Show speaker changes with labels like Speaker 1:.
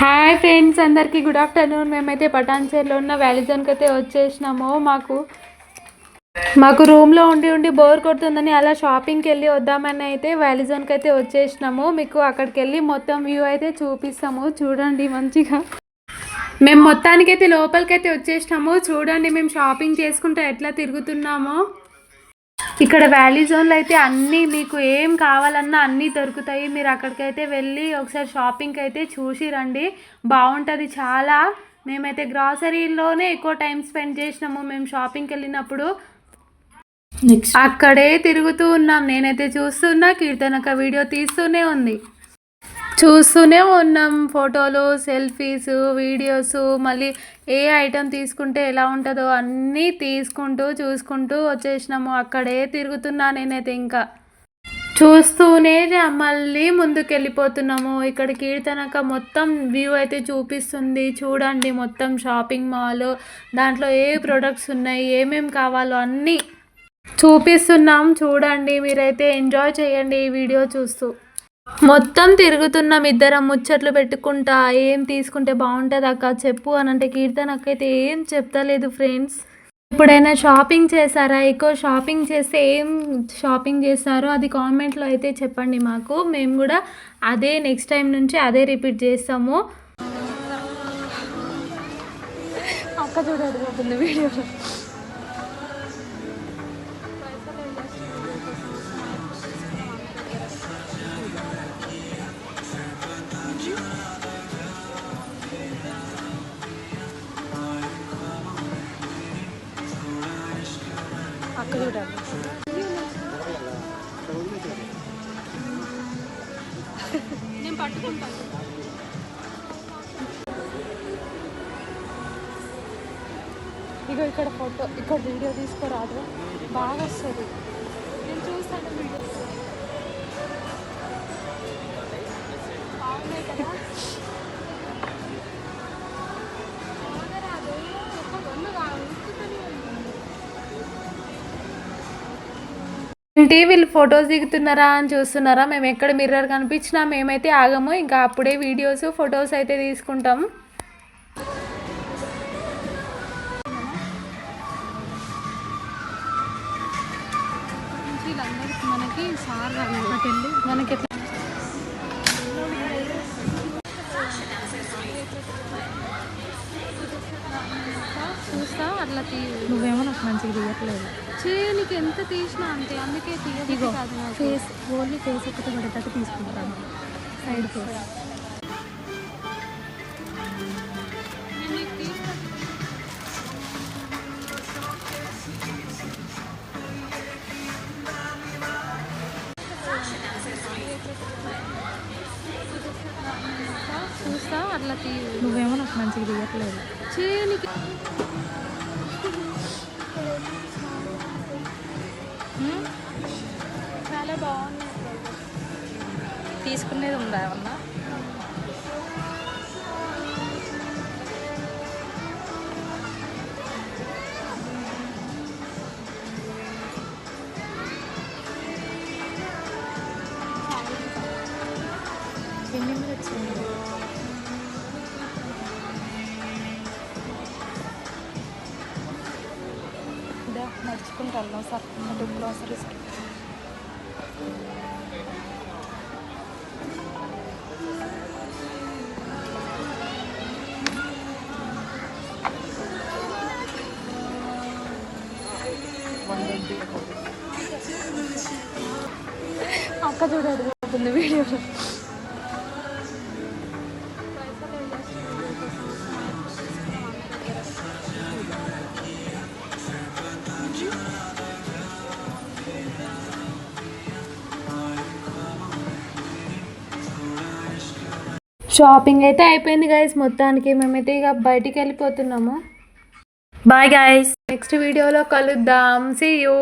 Speaker 1: Hi friends అందరికీ good afternoon మేమైతే పటాన్చేర్లో ఉన్న వ్యాలీజోన్కి అయితే వచ్చేసినాము. మాకు మాకు రూమ్లో ఉండి ఉండి బోర్ కొడుతుందని అలా షాపింగ్కి వెళ్ళి వద్దామని అయితే వ్యాలీజోన్కి అయితే వచ్చేసినాము. మీకు అక్కడికి వెళ్ళి మొత్తం వ్యూ అయితే చూపిస్తాము. చూడండి మంచిగా. మేము మొత్తానికైతే లోపలికైతే వచ్చేసినాము. చూడండి మేము షాపింగ్ చేసుకుంటూ ఎట్లా తిరుగుతున్నామో. ఇక్కడ వ్యాలీ జోన్లో అయితే అన్నీ మీకు ఏం కావాలన్నా అన్నీ దొరుకుతాయి. మీరు అక్కడికైతే వెళ్ళి ఒకసారి షాపింగ్కి అయితే చూసి రండి. బాగుంటుంది చాలా. మేమైతే గ్రాసరీలోనే ఎక్కువ టైం స్పెండ్ చేసినాము మేము షాపింగ్కి వెళ్ళినప్పుడు.
Speaker 2: నెక్స్ట్.
Speaker 1: అక్కడే తిరుగుతూ ఉన్నాం. నేనైతే చూస్తున్నా కీర్తనక వీడియో తీస్తూనే ఉంది. చూస్తూనే ఉన్నాం ఫోటోలు సెల్ఫీస్ వీడియోస్. మళ్ళీ ఏ ఐటెం తీసుకుంటే ఎలా ఉంటుందో అన్నీ తీసుకుంటూ చూసుకుంటూ వచ్చేసినాము. అక్కడే తిరుగుతున్నా నేనైతే ఇంకా. చూస్తూనే మళ్ళీ ముందుకు వెళ్ళిపోతున్నాము ఇక్కడ కీర్తనక మొత్తం వ్యూ అయితే చూపిస్తుంది. చూడండి మొత్తం షాపింగ్ మాల్. దాంట్లో ఏ ప్రొడక్ట్స్ ఉన్నాయి ఏమేమి కావాలో అన్నీ చూపిస్తున్నాం. చూడండి మీరైతే ఎంజాయ్ చేయండి ఈ వీడియో చూస్తూ. మొత్తం తిరుగుతున్నాం ఇద్దరం ముచ్చట్లు పెట్టుకుంటా ఏం తీసుకుంటే బాగుంటుంది అక్క చెప్పు అని అంటే కీర్తన అక్కయితే ఏం చెప్తలేదు ఫ్రెండ్స్. ఎప్పుడైనా షాపింగ్ చేశారా? ఎక్కువ షాపింగ్ చేస్తే ఏం షాపింగ్ చేస్తారో అది కామెంట్లో అయితే చెప్పండి మాకు. మేము కూడా అదే నెక్స్ట్ టైం నుంచి అదే రిపీట్ చేస్తాము. అక్క చూడదు వీడియో. అక్క నేను పట్టుకుంటాను ఇగో ఇక్కడ ఫోటో ఇక్కడ వీడియో తీసుకోరాదు. బాగా వస్తుంది. నేను చూస్తాను వీడియో. ఏంటి వీళ్ళు ఫొటోస్ దిగుతున్నారా అని చూస్తున్నారా? మేము ఎక్కడ మిర్రర్ కనిపించినా మేమైతే ఆగము. ఇంకా అప్పుడే వీడియోస్ ఫొటోస్ అయితే తీసుకుంటాం. మనకి సార్ మనకి ఎట్లా చూస్తా అట్లా తీ
Speaker 2: నువ్వేమో నాకు మంచిగా దిగట్లేదు
Speaker 1: చేయనికి ఎంత తీసినా అంతే అందుకే కాదు నాకు.
Speaker 2: ఫేస్ ఓన్లీ ఫేస్ ఒకటి పడేటట్టు తీసుకుంటాను సైడ్ ఫేస్
Speaker 1: నేను నీకు తీస్తా. చూస్తా అట్లా తీ
Speaker 2: నువ్వేమో నాకు మంచిగా దిగట్లేదు
Speaker 1: చేయనికి బాగున్నాయి
Speaker 2: తీసుకునేది ఉందా ఏమన్నా? ఎన్ని మినిట్స్ ఉంది ఇదా నడుచుకుంటూ వెళ్దాం సార్. గ్రోసరీస్కి
Speaker 1: అక్క చూడదు
Speaker 2: ఉంది వీడియోలో
Speaker 1: షాపింగ్ అయితే అయిపోయింది గైస్ మొత్తానికి మేమైతే ఇక బయటికి వెళ్ళిపోతున్నాము.
Speaker 2: బాయ్ గాయస్
Speaker 1: నెక్స్ట్ వీడియోలో కలుద్దాం సీ యూ